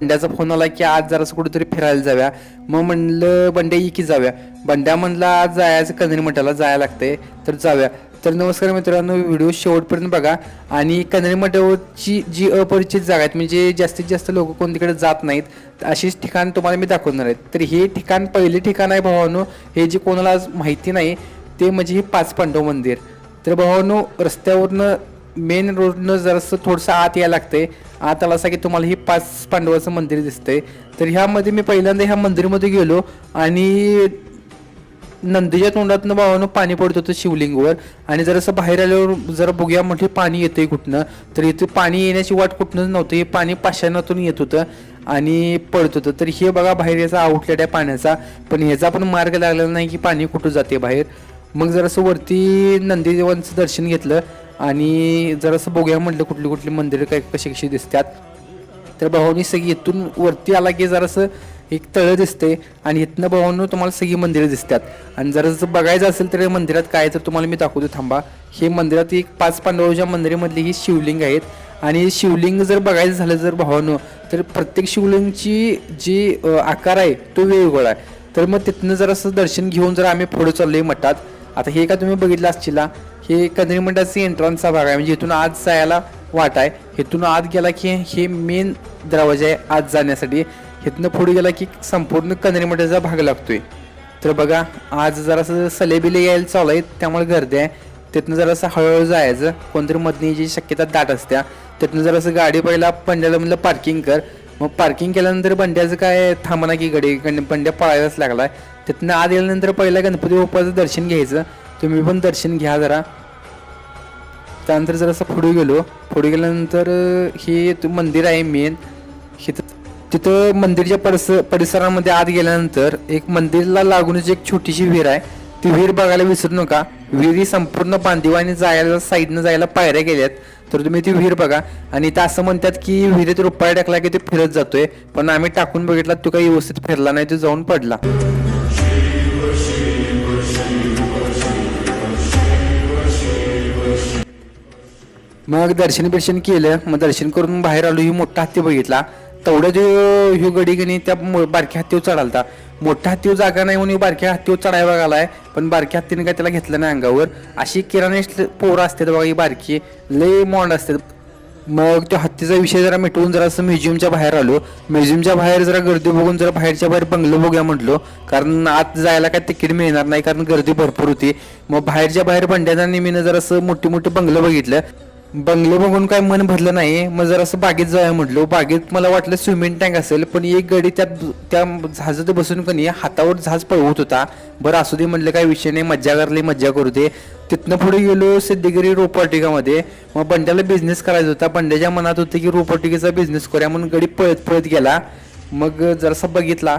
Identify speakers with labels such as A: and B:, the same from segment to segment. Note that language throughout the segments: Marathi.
A: बंड्याचा फोन आला की आज जरासं कुठेतरी फिरायला जाव्या मग म्हणलं बंड्या ये की जाव्या बंड्या म्हणला आज जायचं कनेरी मठाला जायला लागते तर जाव्या तर नमस्कार मित्रांनो व्हिडिओ शेवटपर्यंत बघा. आणि कनेरी मठावरची जी अपरिचित जागा आहेत म्हणजे जास्तीत जास्त लोक कोणतीकडे जात नाहीत अशीच ठिकाण तुम्हाला मी दाखवणार आहे. तर हे ठिकाण पहिले ठिकाण आहे भावानो. हे जे कोणाला आज माहिती नाही ते म्हणजे हे पाच पांडव मंदिर. तर भावानो रस्त्यावरनं मेन रोडनं जरासं थोडंसं आत यायला लागतंय. आताला असा की तुम्हाला ही पाच पांडवाचं मंदिर दिसतंय. तर ह्यामध्ये मी पहिल्यांदा ह्या मंदिरमध्ये गेलो आणि नंदीच्या तोंडातनं भावानं पाणी पडत होतं शिवलिंगवर. आणि जरासं बाहेर आल्यावर जरा बघूया मोठे पाणी येतंय कुठनं. तर इथे पाणी येण्याची वाट कुठनंच नव्हतं. हे पाणी पाषाणातून येत होतं आणि पडत होतं. तर हे बघा बाहेर याचा आउटलेट आहे पाण्याचा. पण ह्याचा पण मार्ग लागलेला नाही की पाणी कुठं जाते बाहेर. मग जरासं वरती नंदीदेवांचं दर्शन घेतलं. आणि जरासं बघूया म्हटलं कुठली कुठली मंदिरं काय कशी कशी दिसतात तर भावानी सगळी इथून वरती आला की जरासं एक तळं दिसते आणि इथनं भावानं तुम्हाला सगळी मंदिरं दिसतात आणि जर जर बघायचं असेल तर या मंदिरात काय तर तुम्हाला मी दाखवतो थांबा. हे मंदिरात एक पाच पांडवाच्या मंदिरामधली ही शिवलिंग आहेत. आणि शिवलिंग जर बघायचं झालं जर भावानं तर प्रत्येक शिवलिंगची जी आकार आहे तो वेगवेगळा आहे. तर मग तिथनं जरासं दर्शन घेऊन जर आम्ही पुढे आहे मठात. आता हे का तुम्ही बघितलं असशीला हे कनेरी मंठाचा एंट्रन्सचा भाग आहे. म्हणजे इथून आज जायला वाट आहे. इथून आत गेला की हे मेन दरवाजा आहे आत जाण्यासाठी. इथनं पुढे गेला की संपूर्ण कनेरी मंडळाचा भाग लागतोय. तर बघा आज जरासं सलेबिले यायला चालू आहे त्यामुळे गर्दी आहे. तिथनं जरासं हळूहळू जायचं. कोणतरी मधनी जी शक्यता दाट असत्या. तिथनं जरासं गाडी पहिला पंड्याला म्हणलं पार्किंग कर. मग पार्किंग केल्यानंतर बंड्याचं काय थांबना की गडी? गण- बंड्या पळायलाच लागलाय. तिथनं आत गेल्यानंतर पहिलं गणपती बाप्पाचं दर्शन घ्यायचं. तुम्ही पण दर्शन घ्या जरा. त्यानंतर जरासं पुढे गेलो. पुढे गेल्यानंतर हे ते मंदिर आहे मेन तिथं तिथं मंदिरच्या परिस परिसरामध्ये आत गेल्यानंतर एक मंदिरला लागूनच एक छोटीशी विहीर आहे. ती विहीर बघायला विसरू नका. विहिरी संपूर्ण बांधिवाने जायला साईडनं जायला पायऱ्या गेल्यात. तर तुम्ही ती विहीर बघा. आणि इथं असं म्हणतात की विहिरीत रुपया टाकला की ते फिरत जातोय. पण आम्ही टाकून बघितला तो काही व्यवस्थित फिरला नाही तो जाऊन पडला. मग दर्शन बिर्शन केलं मग दर्शन करून बाहेर आलो ही मोठा हत्ती बघितला. तेवढं जो ह्यो गडी गणी त्या बारक्या हत्तीवर चढालता. मोठा हत्तीवर जागा नाही म्हणून बारक्या हत्तीवर चढायला आलाय पण बारक्या हत्तीने काय त्याला घेतलं नाही अंगावर. अशी किराणे पोरं असतात बघा ही बारकी. लय मॉड असतात. मग त्या हत्तीचा विषय जरा मिटवून जरा असं म्युझियमच्या बाहेर आलो. म्युझियमच्या बाहेर जरा गर्दी बघून जरा बाहेरच्या बाहेर बंगलो बघूया म्हटलो. कारण आत जायला काय तिकीट मिळणार नाही कारण गर्दी भरपूर होती. मग बाहेरच्या बाहेर बंड्याच्या निमीनं जरा असं मोठी मोठी बंगलं बघितलं. बंगले बघून काय मन भरलं नाही. मग जरासं बागेत जाऊया म्हटलो. बागेत मला वाटलं स्विमिंग टँक असेल पण एक गडी त्यात त्या जहाजात बसून कनी हातावर जहाज पळवत होता. बरं असू दे म्हटलं काय विषय नाही. मज्जा करली मज्जा करू दे. तिथनं पुढे गेलो सिद्धगिरी रोपवाटिकामध्ये. मग बंड्याला बिझनेस करायचा होता. बंड्याच्या मनात होतं की रोपवाटिकेचा बिझनेस करूया म्हणून गडी पळत पळत गेला. मग जरासा बघितला.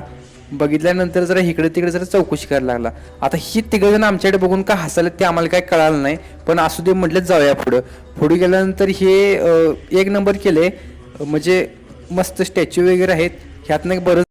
A: बघितल्यानंतर जरा इकडे तिकडे जरा चौकशी करायला लागला. आता ही तिघजण आमच्याकडे बघून का हसायला ते आम्हाला काय कळालं नाही पण असू दे म्हटलं जाऊया पुढं. पुढे गेल्यानंतर हे एक नंबर केले म्हणजे मस्त स्टॅच्यू वगैरे आहेत ह्यातनं बरं